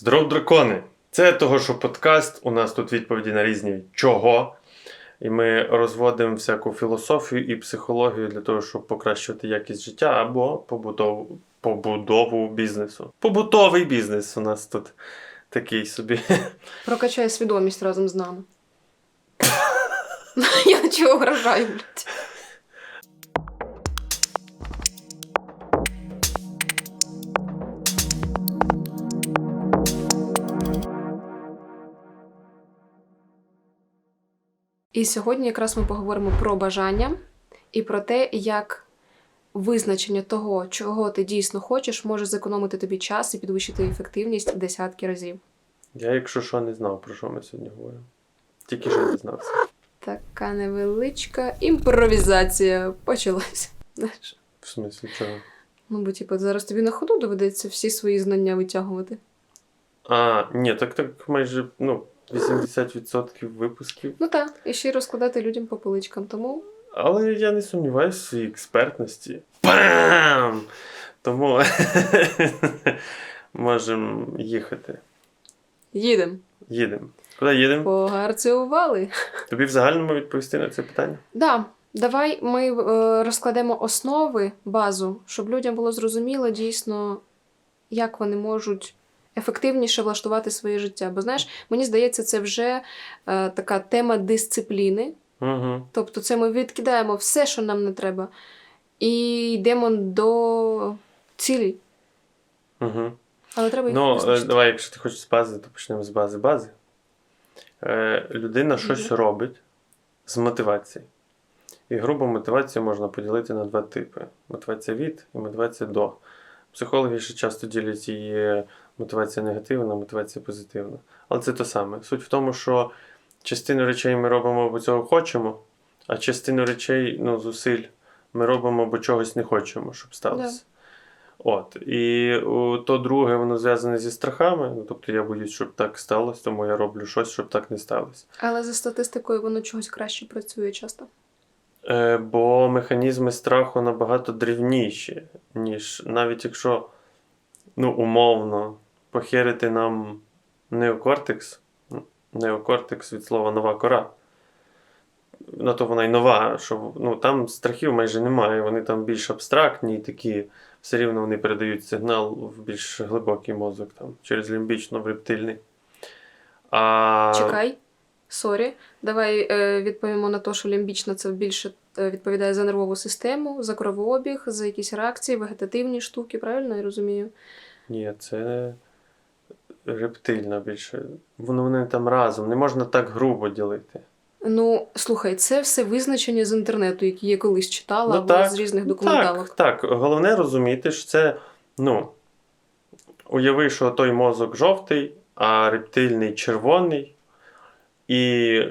Здоров, дракони! Це того, що подкаст. У нас тут відповіді на різні чого. І ми розводимо всяку філософію і психологію для того, щоб покращувати якість життя або побудову, побудову бізнесу. Побутовий бізнес у нас тут такий собі. Прокачай свідомість разом з нами. Я чого вражаю, блядь. І сьогодні якраз ми поговоримо про бажання і про те, як визначення того, чого ти дійсно хочеш, може зекономити тобі час і підвищити ефективність десятки разів. Я, якщо що, не знав, про що ми сьогодні говоримо. Тільки що дізнався. Така невеличка імпровізація почалась. Знаєш? В смислі чого? Ну, бо типу, зараз тобі на ходу доведеться всі свої знання витягувати. А, ні, так так майже ну, 80% випусків. Ну так, і ще й розкладати людям по поличкам. Тому Але я не сумніваюся в своїй експертності. Бам! Тому можемо їхати. їдемо. Їдемо. Куди їдемо? Погарцювали. Тобі в загальному відповісти на це питання? Да, давай ми е, розкладемо основи, базу, щоб людям було зрозуміло дійсно, як вони можуть ефективніше влаштувати своє життя. Бо знаєш, мені здається, це вже е, така тема дисципліни. Угу. Тобто, це ми відкидаємо все, що нам не треба, і йдемо до цілі. Угу. Але треба їх Ну, е, визначити. давай, якщо ти хочеш з бази, то почнемо з бази бази. Е, людина щось робить з мотивації. І грубо мотивацію можна поділити на два типи: мотивація від і мотивація до. Психологи ще часто ділять її мотивація негативна, мотивація позитивна. Але це те саме. Суть в тому, що частину речей ми робимо, бо цього хочемо, а частину речей, ну, зусиль ми робимо, бо чогось не хочемо, щоб сталося. От. І то друге, воно зв'язане зі страхами. Ну, тобто я боюсь, щоб так сталося, тому я роблю щось, щоб так не сталося. Але за статистикою воно чогось краще працює часто. Е, бо механізми страху набагато древніші, ніж навіть якщо ну, умовно похерити нам неокортекс. Неокортекс від слова нова кора. На то вона й нова, що ну, там страхів майже немає. Вони там більш абстрактні і такі, все рівно вони передають сигнал в більш глибокий мозок, там, через лімбічно в рептильний. А... Чекай, сорі. Давай е, відповімо на те, що лімбічна це більше е, відповідає за нервову систему, за кровообіг, за якісь реакції, вегетативні штуки, правильно я розумію? Ні, це рептильна більше. Воно вони там разом. Не можна так грубо ділити. Ну, слухай, це все визначення з інтернету, які я колись читала Ну, або так. з різних документалок. Так, так. Головне розуміти, що це, ну, уяви, що той мозок жовтий, а рептильний червоний і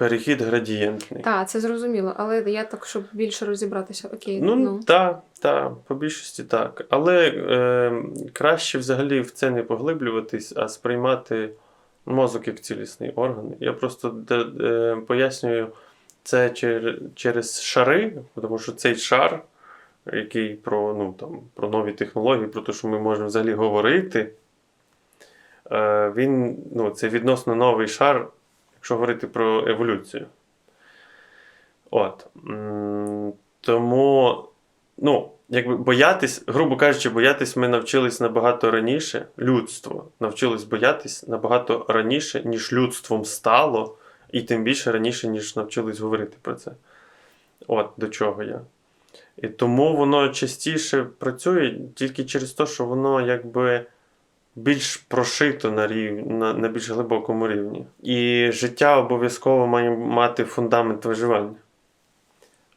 перехід градієнтний. Так, це зрозуміло, але я так, щоб більше розібратися. Окей, Ну, ну. так, так, по більшості так. Але е, краще взагалі в це не поглиблюватись, а сприймати мозок як цілісний орган. Я просто де, е, пояснюю це чер- через шари, тому що цей шар, який про, ну, там, про нові технології, про те, що ми можемо взагалі говорити, е, він, ну, це відносно новий шар, якщо говорити про еволюцію. От. Тому, ну, якби боятись, грубо кажучи, боятись ми навчились набагато раніше. Людство навчилось боятись набагато раніше, ніж людством стало, і тим більше раніше, ніж навчились говорити про це. От до чого я. І тому воно частіше працює тільки через те, що воно якби більш прошито на, рів... на, на більш глибокому рівні. І життя обов'язково має мати фундамент виживання.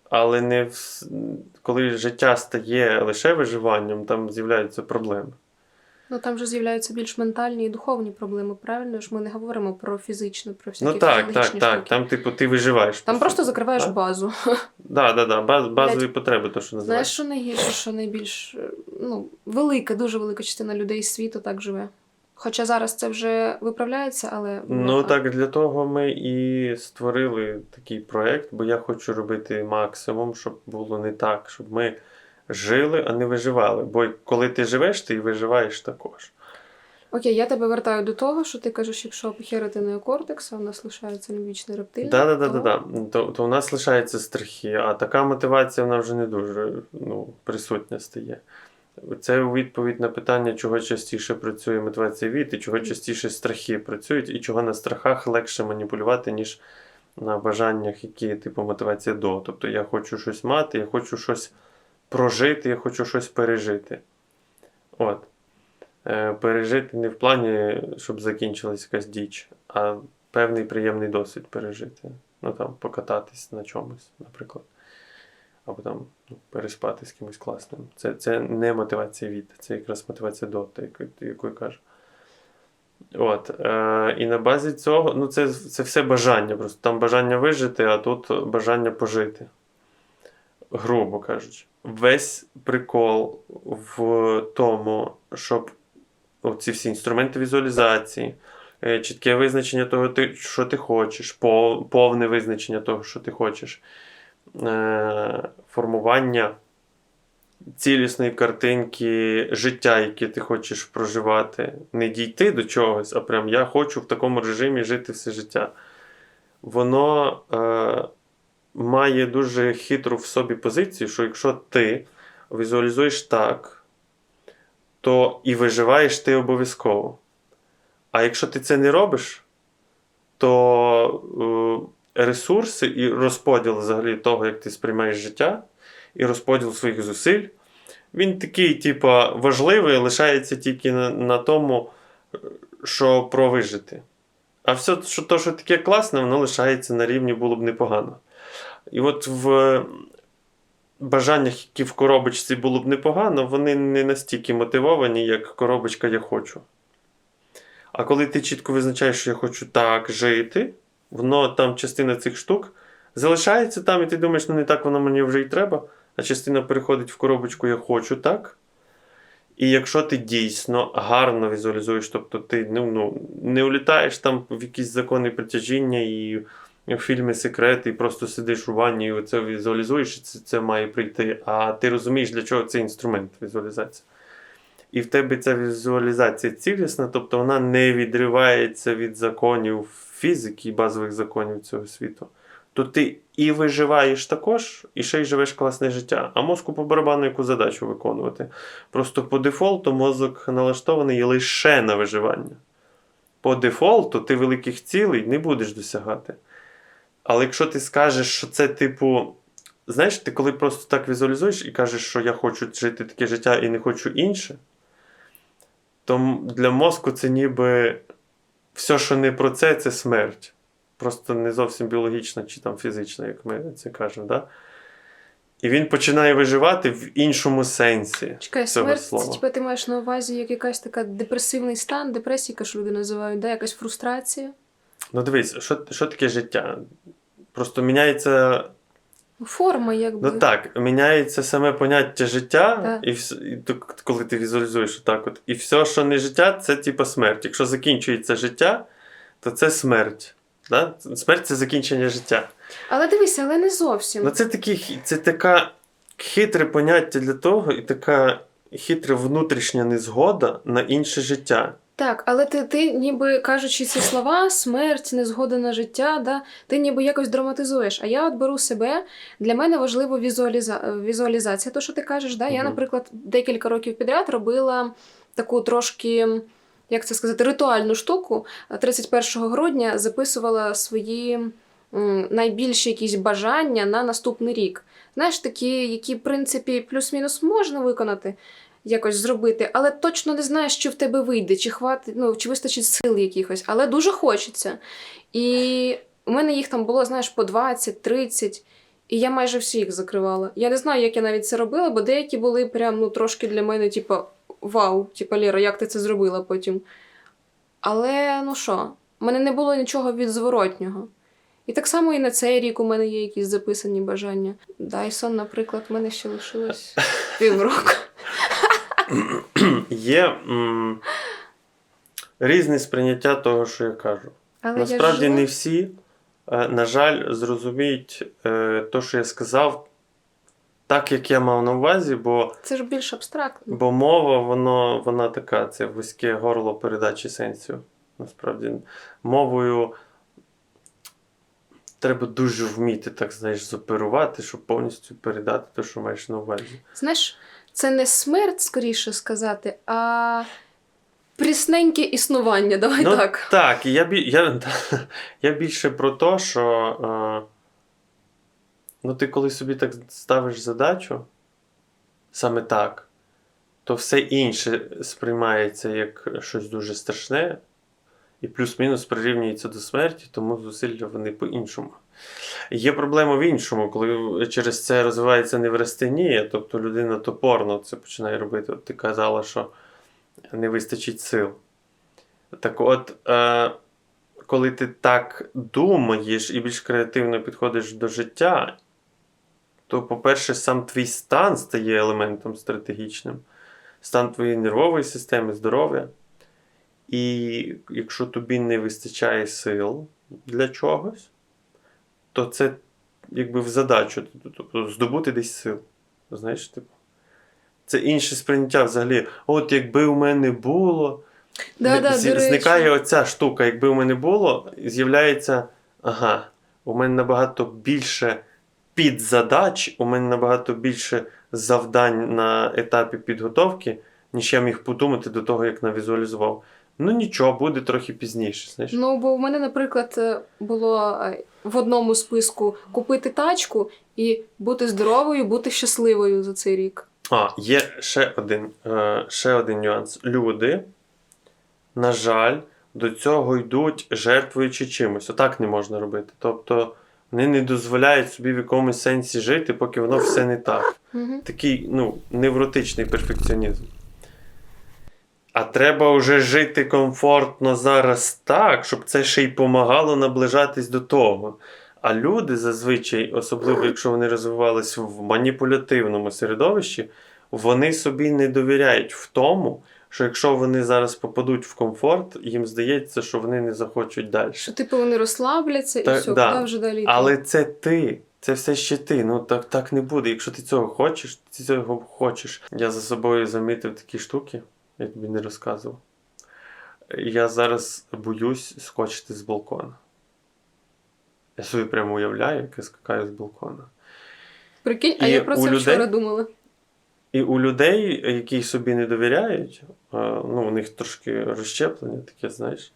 Але не в... коли життя стає лише виживанням, там з'являються проблеми. Ну там же з'являються більш ментальні і духовні проблеми, правильно ж ми не говоримо про фізичне, про всякі ну так, так, фізіологічні так. Там, типу, ти виживаєш. Там просто суті. закриваєш Так? базу. Да, да, да. Баз, базові потреби, то, що Знаєш, називаєш. що найгірше, що найбільш ну, велика, дуже велика частина людей світу так живе. Хоча зараз це вже виправляється, але Ну так для того ми і створили такий проект, бо я хочу робити максимум, щоб було не так, щоб ми жили, а не виживали. Бо коли ти живеш, ти і виживаєш також. Окей, я тебе вертаю до того, що ти кажеш, якщо похерити неокортекс, а в нас лишається лімбічний рептилій. Да, да, да, то- да, да. То, то у нас лишаються страхи, а така мотивація вона вже не дуже ну, присутня стає. Це відповідь на питання, чого частіше працює мотивація від, і чого частіше страхи працюють, і чого на страхах легше маніпулювати, ніж на бажаннях, які типу мотивація до. Тобто я хочу щось мати, я хочу щось прожити, я хочу щось пережити. От. Е, пережити не в плані, щоб закінчилась якась діч, а певний приємний досвід пережити. Ну там покататись на чомусь, наприклад. Або там ну, переспати з кимось класним. Це, це не мотивація від, це якраз мотивація до, яку, я кажу. От, е, і на базі цього, ну це, це все бажання. Просто там бажання вижити, а тут бажання пожити. Грубо кажучи. Весь прикол в тому, щоб ці всі інструменти візуалізації, е, чітке визначення того, що ти хочеш, повне визначення того, що ти хочеш, е, формування цілісної картинки життя, яке ти хочеш проживати, не дійти до чогось, а прям я хочу в такому режимі жити все життя. Воно е, має дуже хитру в собі позицію, що якщо ти візуалізуєш так, то і виживаєш ти обов'язково. А якщо ти це не робиш, то е, ресурси і розподіл взагалі того, як ти сприймаєш життя, і розподіл своїх зусиль, він такий, типа, важливий, лишається тільки на, на тому, що про вижити. А все, що, то, що таке класне, воно лишається на рівні було б непогано. І от в бажаннях, які в коробочці було б непогано, вони не настільки мотивовані, як коробочка Я хочу. А коли ти чітко визначаєш, що я хочу так жити, воно там частина цих штук залишається там, і ти думаєш, ну не так воно мені вже й треба, а частина переходить в коробочку Я хочу так. І якщо ти дійсно гарно візуалізуєш, тобто ти ну, ну, не улітаєш там в якісь закони притяжіння і в фільми секрети, і просто сидиш у ванні і це візуалізуєш, і це, це має прийти. А ти розумієш, для чого цей інструмент візуалізація. І в тебе ця візуалізація цілісна, тобто вона не відривається від законів фізики і базових законів цього світу. То ти і виживаєш також, і ще й живеш класне життя. А мозку по барабану яку задачу виконувати. Просто по дефолту мозок налаштований лише на виживання. По дефолту ти великих цілей не будеш досягати. Але якщо ти скажеш, що це типу. Знаєш, ти коли просто так візуалізуєш і кажеш, що я хочу жити таке життя і не хочу інше, то для мозку це ніби все, що не про це, це смерть. Просто не зовсім біологічна чи там фізична, як ми це кажемо. Да? І він починає виживати в іншому сенсі. Чекай, цього смерть, слова. це типу, ти маєш на увазі як якась така депресивний стан, депресія, ж люди називають, да? якась фрустрація. Ну дивись, що, що таке життя? Просто міняється Форма, якби. Ну так, міняється саме поняття життя, Так. і, вс- і коли ти візуалізуєш так от. І все, що не життя, це типу смерть. Якщо закінчується життя, то це смерть. Да? Смерть це закінчення життя. Але дивися, але не зовсім. Ну це такі, це така хитре поняття для того, і така хитра внутрішня незгода на інше життя. Так, але ти, ти ніби кажучи ці слова, смерть, незгода на життя, да, ти ніби якось драматизуєш. А я от беру себе. Для мене важливо візуаліза... візуалізація. То, що ти кажеш, да? я, наприклад, декілька років підряд робила таку трошки. Як це сказати, ритуальну штуку 31 грудня записувала свої м, найбільші якісь бажання на наступний рік. Знаєш, такі, які, в принципі, плюс-мінус можна виконати, якось зробити, але точно не знаєш, чи в тебе вийде, чи хватить, ну, чи вистачить сил якихось, але дуже хочеться. І у мене їх там було, знаєш, по 20, 30, і я майже всі їх закривала. Я не знаю, як я навіть це робила, бо деякі були прям ну, трошки для мене, типу, вау, типу, Лєра, як ти це зробила потім. Але ну що, в мене не було нічого від зворотнього. І так само і на цей рік у мене є якісь записані бажання. Дайсон, наприклад, в мене ще лишилось півроку. Є м, різне сприйняття того, що я кажу. Але Насправді я не всі, е, на жаль, зрозуміють е, те, що я сказав, так, як я мав на увазі, бо, Це ж більш абстрактно. бо мова, воно, вона така, це вузьке горло передачі сенсів. Насправді, мовою треба дуже вміти, так знаєш, зоперувати, щоб повністю передати те, що маєш на увазі. Знаєш, це не смерть, скоріше сказати, а прісненьке існування. Давай ну, так. Так, я, я, я більше про те, що ну, ти коли собі так ставиш задачу, саме так, то все інше сприймається як щось дуже страшне, і плюс-мінус прирівнюється до смерті, тому зусилля вони по-іншому. Є проблема в іншому, коли через це розвивається неврастенія, тобто людина топорно це починає робити. От ти казала, що не вистачить сил. Так от, е, коли ти так думаєш і більш креативно підходиш до життя, то, по-перше, сам твій стан стає елементом стратегічним, стан твоєї нервової системи, здоров'я. І якщо тобі не вистачає сил для чогось, то це якби в задачу, тобто здобути десь сил. Знаєш, типу. Це інше сприйняття взагалі. От якби у мене було. Да, да. Зникає оця штука, якби у мене було, з'являється, ага, у мене набагато більше підзадач, у мене набагато більше завдань на етапі підготовки, ніж я міг подумати до того, як навізуалізував. Ну нічого, буде трохи пізніше. Знаєш. Ну, бо в мене, наприклад, е, було е, в одному списку купити тачку і бути здоровою, бути щасливою за цей рік. А, є ще один, е, ще один нюанс. Люди, на жаль, до цього йдуть жертвуючи чимось. Отак не можна робити. Тобто вони не дозволяють собі в якомусь сенсі жити, поки воно все не так. Такий ну, невротичний перфекціонізм. А треба вже жити комфортно зараз так, щоб це ще й помагало наближатись до того. А люди зазвичай, особливо якщо вони розвивалися в маніпулятивному середовищі, вони собі не довіряють в тому, що якщо вони зараз попадуть в комфорт, їм здається, що вони не захочуть далі. Що типу вони розслабляться і все, да. куди вже далі. йти? Але це ти. Це все ще ти. Ну так, так не буде. Якщо ти цього хочеш, ти цього хочеш. Я за собою замітив такі штуки, я тобі не розказував. Я зараз боюсь скочити з балкона. Я собі прямо уявляю, як я скакаю з балкона. Прикинь, а і я про це людей- вчора думала. І у людей, які собі не довіряють, е, ну, у них трошки розщеплення таке, знаєш.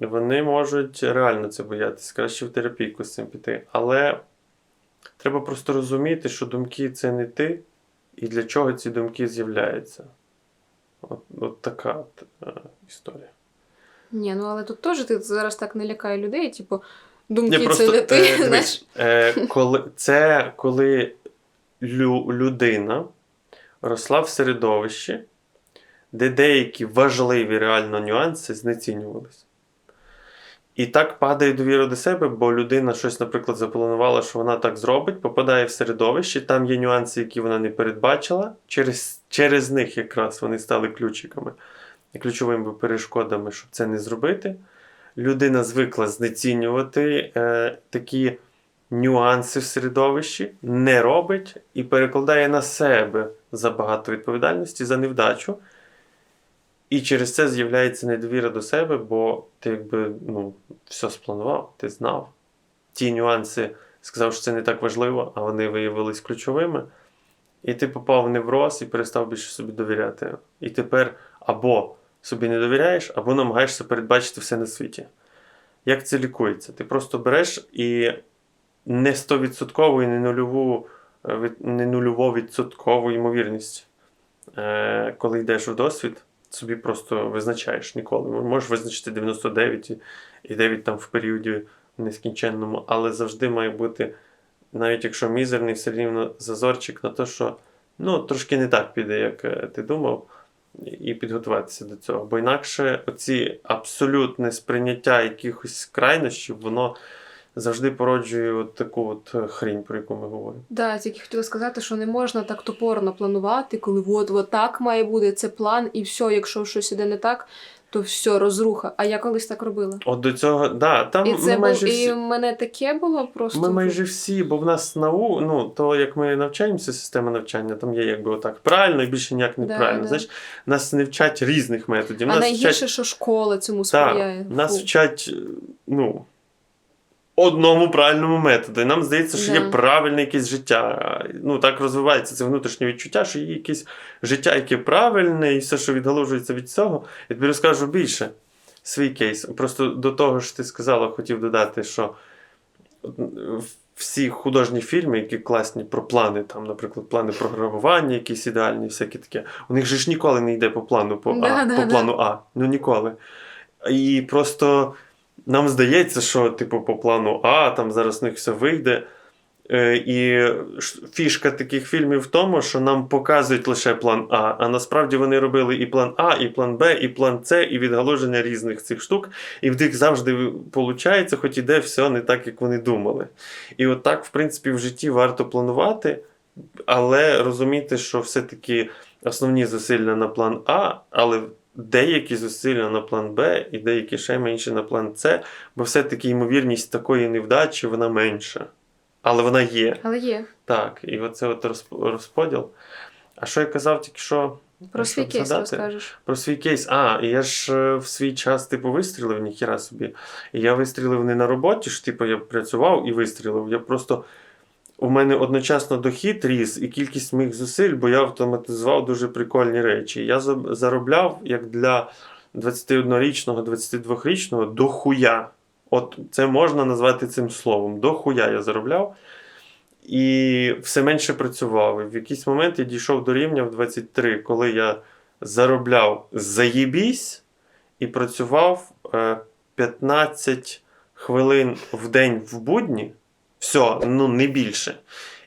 Вони можуть реально це боятися, краще в терапійку з цим піти. Але треба просто розуміти, що думки це не ти, і для чого ці думки з'являються. От, от така от, е, історія. Ні, ну але тут теж ти зараз так не лякає людей, типу, думки Ні, це не ти. е, знаєш. дивись, е, коли, це коли лю, людина росла в середовищі, де деякі важливі реально нюанси знецінювалися. І так падає довіра до себе, бо людина щось, наприклад, запланувала, що вона так зробить, попадає в середовище, там є нюанси, які вона не передбачила. Через, через них якраз вони стали ключиками, ключовими перешкодами, щоб це не зробити. Людина звикла знецінювати е, такі нюанси в середовищі, не робить і перекладає на себе забагато відповідальності за невдачу. І через це з'являється недовіра до себе, бо ти якби ну, все спланував, ти знав. Ті нюанси сказав, що це не так важливо, а вони виявились ключовими. І ти попав в невроз і перестав більше собі довіряти. І тепер або собі не довіряєш, або намагаєшся передбачити все на світі. Як це лікується? Ти просто береш і не 100% і не нульову, е, не нульово відсоткову ймовірність, е, коли йдеш в досвід, собі просто визначаєш ніколи. Можеш визначити 99 і- і 9 там в періоді нескінченному, але завжди має бути, навіть якщо мізерний, все рівно зазорчик на те, що ну, трошки не так піде, як е, ти думав, і підготуватися до цього. Бо інакше оці абсолютне сприйняття якихось крайнощів, воно завжди породжує от таку от е, хрінь, про яку ми говоримо. Да, тільки хотіла сказати, що не можна так топорно планувати, коли от, от так має бути, це план, і все, якщо щось іде не так, то все, розруха. А я колись так робила. От до цього, да, там І ми це майже був, всі. і в мене таке було просто. Ми майже всі, бо в нас нау, ну то як ми навчаємося, система навчання, там є якби отак правильно і більше ніяк неправильно. да. Знаєш, нас не вчать різних методів. а нас найгірше, вчать, що школа цьому так, нас вчать, е, ну. Одному правильному методу. І нам здається, що є правильне якесь життя. Ну, так розвивається це внутрішнє відчуття, що є якесь життя, яке правильне, і все, що відгалужується від цього. Я тобі розкажу більше свій кейс. Просто до того ж ти сказала, хотів додати, що всі художні фільми, які класні про плани, там, наприклад, плани програмування, якісь ідеальні, всякі таке, у них же ж ніколи не йде по плану, по, Да, а, да, по да. плану А. Ну ніколи. І просто нам здається, що, типу, по плану А, там зараз у них все вийде. Е, І фішка таких фільмів в тому, що нам показують лише план А, а насправді вони робили і план А, і план Б, і план С, і відгалуження різних цих штук. І в них завжди виходить, хоч іде все не так, як вони думали. І от так, в принципі, в житті варто планувати, але розуміти, що все-таки основні зусилля на план А, але деякі зусилля на план Б і деякі ще менше на план С, бо все-таки ймовірність такої невдачі вона менша. Але вона є. Але є. Так, і оце от розп- розподіл. А що я казав тільки що? Про свій кейс розкажеш. Про свій кейс. А, і я ж е, в свій час, типу, вистрілив ніхіра собі. І я вистрілив не на роботі, ж, типу, я працював і вистрілив. Я просто. У мене одночасно дохід ріс і кількість моїх зусиль, бо я автоматизував дуже прикольні речі. Я заробляв як для 21-річного, 22-річного дохуя. От це можна назвати цим словом. Дохуя я заробляв. І все менше працював. І в якийсь момент я дійшов до рівня в 23, коли я заробляв заєбісь і працював е, 15 хвилин в день в будні. Все, ну не більше.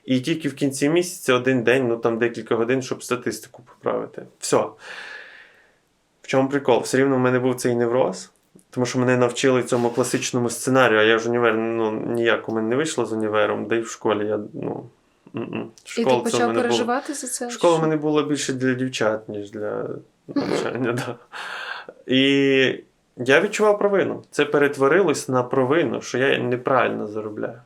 І тільки в кінці місяця один день, ну там декілька годин, щоб статистику поправити. Все. В чому прикол? Все рівно в мене був цей невроз, тому що мене навчили цьому класичному сценарію, а я ж універ ну, ніяк у мене не вийшло з універом, да й в школі я. ну, м-м. І ти почав мене було- переживати за це? Школа в мене була більше для дівчат, ніж для навчання. Да. І я відчував провину. Це перетворилось на провину, що я неправильно заробляю.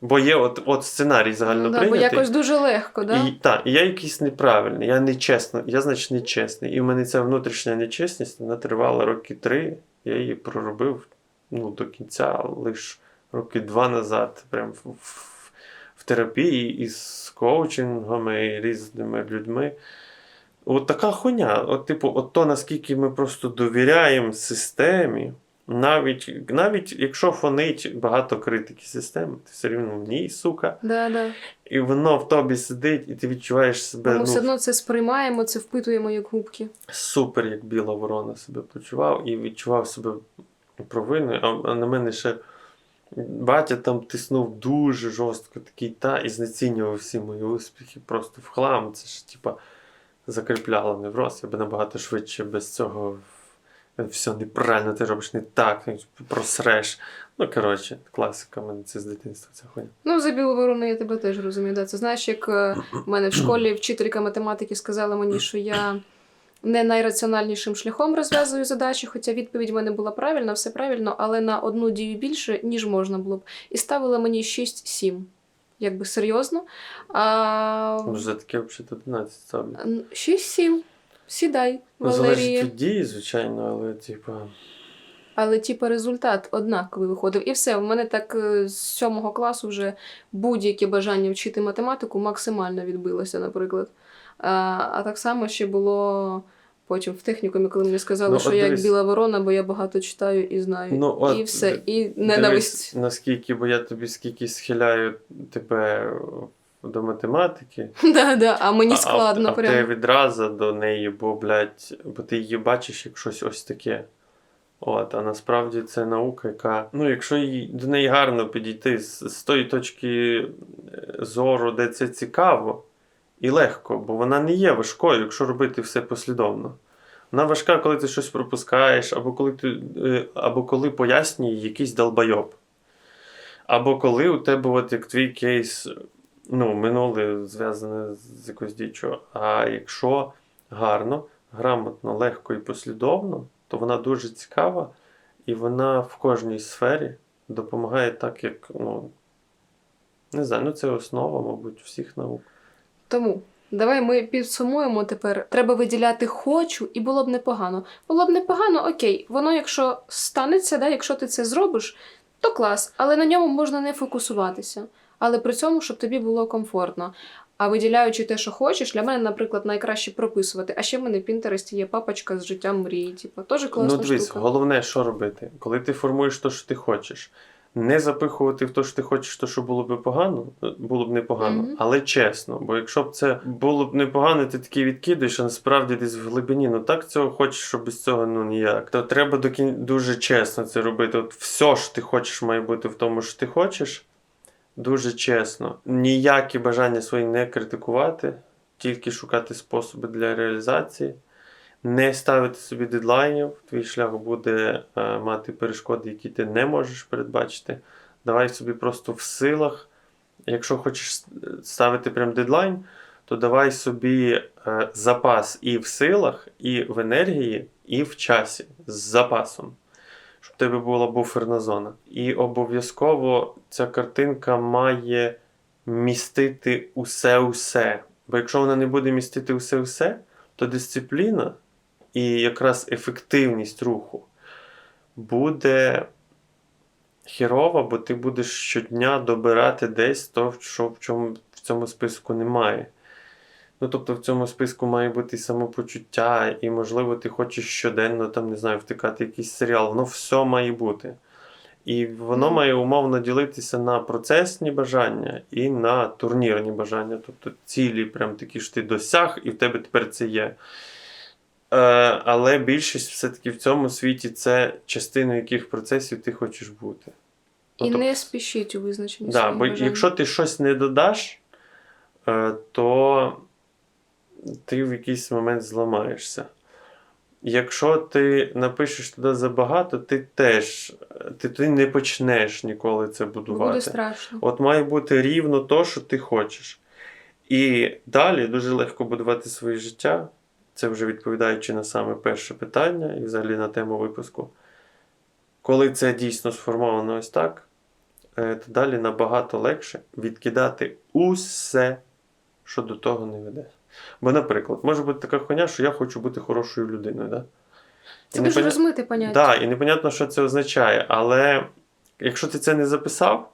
Бо є от, от сценарій Ну, загально да, бо якось дуже легко, да? І, так, і я якийсь неправильний, я нечесно, я, значить, нечесний. І в мене ця внутрішня нечесність вона тривала роки три. Я її проробив ну, до кінця, лише роки два назад, прям в, в, в терапії із коучингами і різними людьми. От така хуйня. От, типу, от то, наскільки ми просто довіряємо системі, навіть, навіть якщо фонить багато критики системи, ти все рівно в ній, сука. Да, да. І воно в тобі сидить, і ти відчуваєш себе Ми ну, все одно це сприймаємо, це впитуємо як губки. супер, як біла ворона себе почував і відчував себе провинною. А, на мене ще батя там тиснув дуже жорстко такий та і знецінював всі мої успіхи просто в хлам. Це ж типа закріпляло невроз. Я би набагато швидше без цього все неправильно, ти робиш не так, просреш. Ну, коротше, класика в мене це з дитинства ця хуйня. Ну, за білу ворону я тебе теж розумію. Да. Це знаєш, як е, в мене в школі вчителька математики сказала мені, що я не найраціональнішим шляхом розв'язую задачі, хоча відповідь в мене була правильна, все правильно, але на одну дію більше, ніж можна було б. І ставила мені 6-7. Якби серйозно. А... Ну, за таке взагалі 11 ставлю. 6-7. Сідай, Ну, залежить Валерія. від дії, звичайно, але типа. Але типу результат однаковий виходив. І все. У мене так е, з сьомого класу вже будь-яке бажання вчити математику максимально відбилося, наприклад. А, а так само ще було потім в технікумі, коли мені сказали, Ну, що я як біла ворона, бо я багато читаю і знаю. Ну, от, і все. І Дивись, наскільки, бо я тобі скільки схиляю тебе до математики. Да, да, а мені складно а, в прям. тебе відразу до неї, бо, блядь, бо ти її бачиш як щось ось таке. От, а насправді це наука, яка, ну, якщо їй, до неї гарно підійти з, з тої точки е, зору, де це цікаво і легко, бо вона не є важкою, якщо робити все послідовно. Вона важка, коли ти щось пропускаєш, або коли ти, е, або коли пояснює якийсь долбайоб. Або коли у тебе, от як твій кейс, ну, минуле зв'язане з якоюсь діччю, а якщо гарно, грамотно, легко і послідовно, то вона дуже цікава, і вона в кожній сфері допомагає так, як, ну, не знаю, ну це основа, мабуть, всіх наук. Тому давай ми підсумуємо тепер. Треба виділяти хочу, і було б непогано. Було б непогано, окей, воно, якщо станеться, да, якщо ти це зробиш, то клас, але на ньому можна не фокусуватися. Але при цьому, щоб тобі було комфортно. А виділяючи те, що хочеш, для мене, наприклад, найкраще прописувати. А ще в мене в Пінтересті є папочка з життям мрії. Типу, теж класна ну, дивись, штука. головне, що робити, коли ти формуєш те, що ти хочеш. Не запихувати в те, що ти хочеш, то що було б погано, було б непогано, Мгм. але чесно. Бо якщо б це було б непогано, ти такий відкидаєш, а насправді десь в глибині, ну так цього хочеш, що без цього ну ніяк. То треба до кін... дуже чесно це робити. От все, що ти хочеш, має бути в тому, що ти хочеш. Дуже чесно. Ніякі бажання свої не критикувати, тільки шукати способи для реалізації. Не ставити собі дедлайнів, твій шлях буде е, мати перешкоди, які ти не можеш передбачити. Давай собі просто в силах. Якщо хочеш ставити прям дедлайн, то давай собі е, запас і в силах, і в енергії, і в часі з запасом. Тебе була буферна зона. І обов'язково ця картинка має містити усе-усе. Бо якщо вона не буде містити усе-усе, то дисципліна і якраз ефективність руху буде хірова, бо ти будеш щодня добирати десь то, що в, чому, в цьому списку немає. Ну, тобто в цьому списку має бути і самопочуття, і, можливо, ти хочеш щоденно там, не знаю, втикати якийсь серіал. Воно все має бути. І воно Ну. має умовно ділитися на процесні бажання і на турнірні бажання. Тобто цілі, прям такі ж ти досяг, і в тебе тепер це є. Е, але більшість все-таки в цьому світі це частиною яких процесів ти хочеш бути. Ну, І тобто- не спішіть у визначенні Да, бо бажань. якщо ти щось не додаш, е, то ти в якийсь момент зламаєшся. Якщо ти напишеш туди забагато, ти теж ти, ти не почнеш ніколи це будувати. буде страшно. От має бути рівно то, що ти хочеш. І далі дуже легко будувати своє життя. Це вже відповідаючи на саме перше питання і взагалі на тему випуску. Коли це дійсно сформовано ось так, е, то далі набагато легше відкидати усе, що до того не веде. Бо, наприклад, може бути така хуйня, що я хочу бути хорошою людиною. Да? Це дуже розмите поняття. так, і непонятно, що це означає. Але якщо ти це не записав,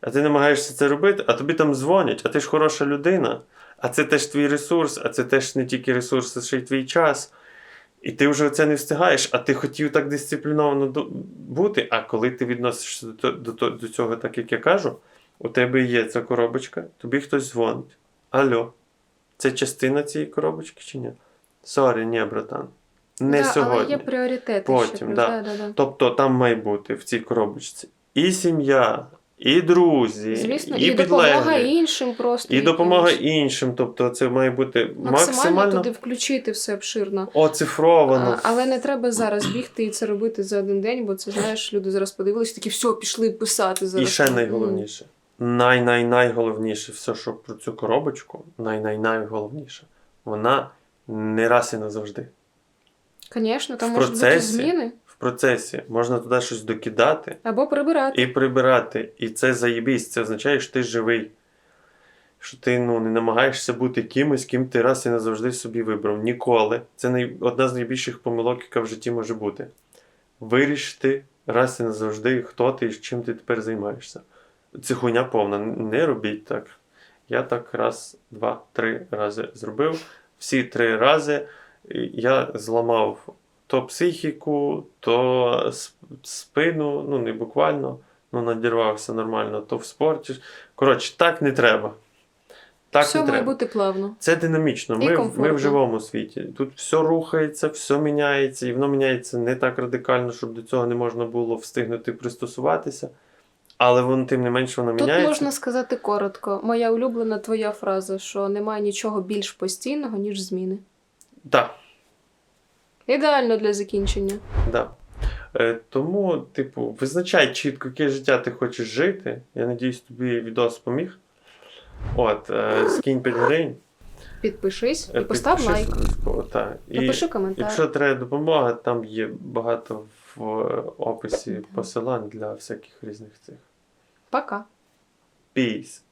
а ти намагаєшся це робити, а тобі там дзвонять, а ти ж хороша людина, а це теж твій ресурс, а це теж не тільки ресурс, це ще й твій час. І ти вже це не встигаєш, а ти хотів так дисципліновано бути. А коли ти відносишся до, до, до цього, так як я кажу, у тебе є ця коробочка, тобі хтось дзвонить. Алло, це частина цієї коробочки чи ні? Сорі, ні, братан. Не да, сьогодні. Але є пріоритети Потім, ще. да. Да, да, да. Тобто там має бути в цій коробочці і сім'я, і друзі, Звісно, і, і, допомога іншим просто. і допомога іншим. Тобто це має бути максимально, максимально, туди включити все обширно. оцифровано. А, але не треба зараз бігти і це робити за один день, бо це знаєш, люди зараз подивилися, такі все, пішли писати зараз. І ще найголовніше. Най-най-найголовніше все, що про цю коробочку, най-най-найголовніше, вона не раз і назавжди. Звісно, там В можуть бути зміни В процесі можна туди щось докидати, або прибирати. і прибирати. І це заєбісь, це означає, що ти живий. Що ти ну, не намагаєшся бути кимось, ким ти раз і назавжди собі вибрав. Ніколи. Це най... одна з найбільших помилок, яка в житті може бути. Вирішити раз і назавжди, хто ти і чим ти тепер займаєшся. Це хуйня повна. Не робіть так. Я так раз, два, три рази зробив. Всі три рази я зламав то психіку, то спину, ну не буквально, ну надірвався нормально, то в спорті. Коротше, так не треба. Так все не має треба. бути плавно. Це динамічно. І Ми, ми в живому світі. Тут все рухається, все міняється, і воно міняється не так радикально, щоб до цього не можна було встигнути пристосуватися. Але воно тим не менше воно Тут можна сказати коротко. Моя улюблена твоя фраза, що немає нічого більш постійного, ніж зміни. Так. Ідеально для закінчення. Да. Е, тому, типу, визначай чітко, яке життя ти хочеш жити. Я надіюсь, тобі відос поміг. От, е, скинь 5 гривень. Підпишись і е, постав підпишись лайк. обов'язково, так. І Напиши коментар. якщо треба допомога, там є багато в е, описі посилань для всяких різних цих. Пока. Peace.